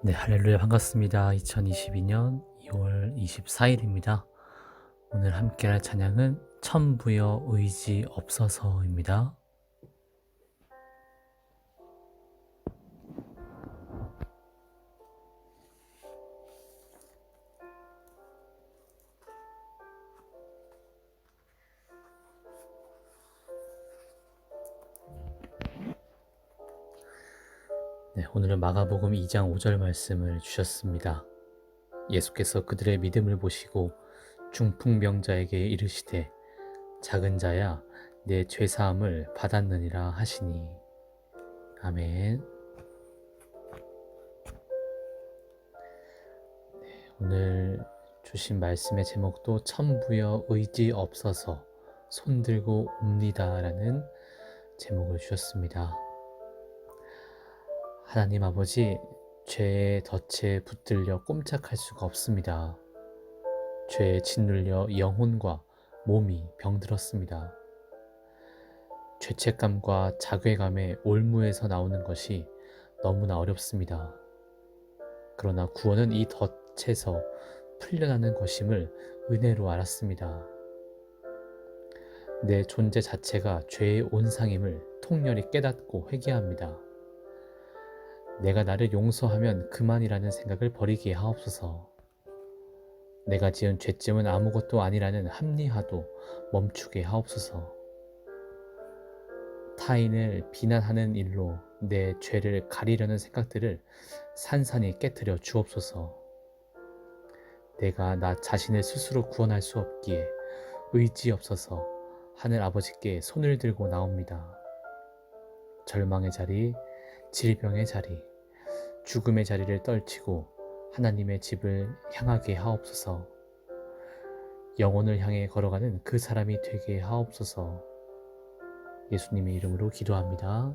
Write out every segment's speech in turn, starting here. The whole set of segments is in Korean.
네, 할렐루야 반갑습니다. 2022년 2월 24일입니다. 오늘 함께 할 찬양은 천부여 의지 없어서입니다. 네, 오늘은 마가복음 2장 5절 말씀을 주셨습니다. 예수께서 그들의 믿음을 보시고 중풍병자에게 이르시되 작은 자야 내 죄사함을 받았느니라 하시니 아멘. 네, 오늘 주신 말씀의 제목도 천부여 의지 없어서 손들고 옵니다라는 제목을 주셨습니다. 하나님 아버지, 죄의 덫에 붙들려 꼼짝할 수가 없습니다. 죄에 짓눌려 영혼과 몸이 병들었습니다. 죄책감과 자괴감의 올무에서 나오는 것이 너무나 어렵습니다. 그러나 구원은 이 덫에서 풀려나는 것임을 은혜로 알았습니다. 내 존재 자체가 죄의 온상임을 통렬히 깨닫고 회개합니다. 내가 나를 용서하면 그만이라는 생각을 버리게 하옵소서. 내가 지은 죄쯤은 아무것도 아니라는 합리화도 멈추게 하옵소서. 타인을 비난하는 일로 내 죄를 가리려는 생각들을 산산히 깨뜨려 주옵소서. 내가 나 자신을 스스로 구원할 수 없기에 의지 없어서 하늘 아버지께 손을 들고 나옵니다. 절망의 자리, 질병의 자리, 죽음의 자리를 떨치고 하나님의 집을 향하게 하옵소서. 영혼을 향해 걸어가는 그 사람이 되게 하옵소서. 예수님의 이름으로 기도합니다.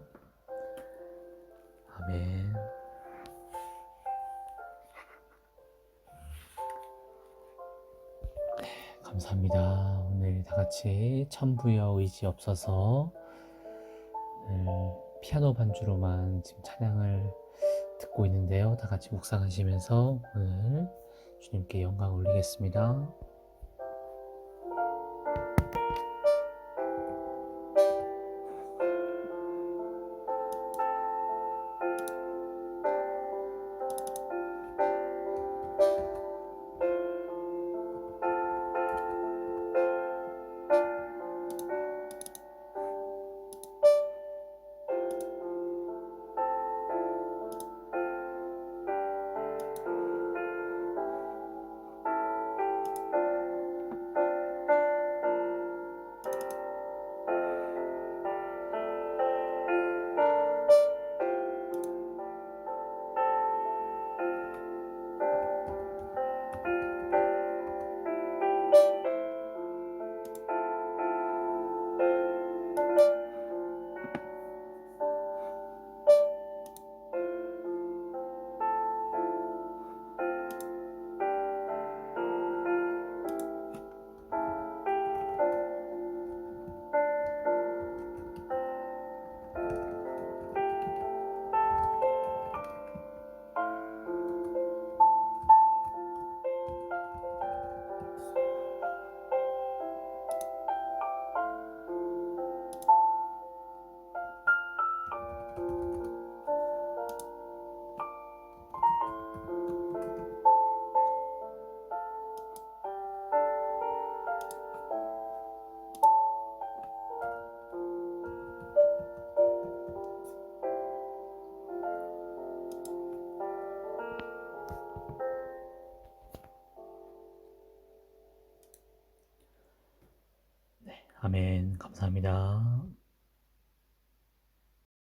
아멘. 네, 감사합니다. 오늘 다 같이 천부여 의지 없어서 피아노 반주로만 지금 찬양을 듣고 있는데요. 다 같이 묵상하시면서 오늘 주님께 영광 올리겠습니다. 아멘. 감사합니다.